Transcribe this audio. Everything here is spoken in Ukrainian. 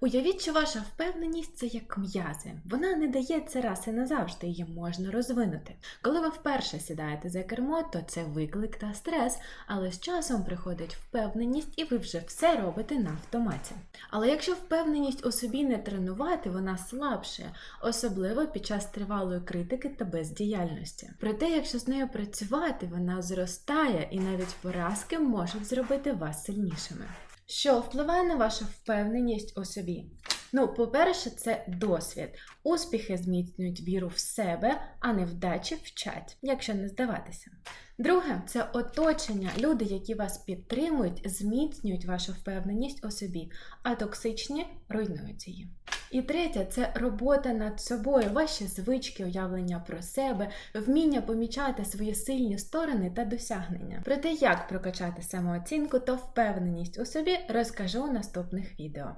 Уявіть, що ваша впевненість це як м'язи. Вона не дається раз і назавжди, її можна розвинути. Коли ви вперше сідаєте за кермо, то це виклик та стрес, але з часом приходить впевненість, і ви вже все робите на автоматі. Але якщо впевненість у собі не тренувати, вона слабше, особливо під час тривалої критики та бездіяльності. Проте, якщо з нею працювати, вона зростає і навіть поразки можуть зробити вас сильнішими. Що впливає на вашу впевненість у собі? Ну, по-перше, це досвід. Успіхи зміцнюють віру в себе, а невдачі вчать, якщо не здаватися. Друге, це оточення. Люди, які вас підтримують, зміцнюють вашу впевненість у собі, а токсичні руйнують її. І третє це робота над собою, ваші звички, уявлення про себе, вміння помічати свої сильні сторони та досягнення. Про те, як прокачати самооцінку та впевненість у собі, розкажу у наступних відео.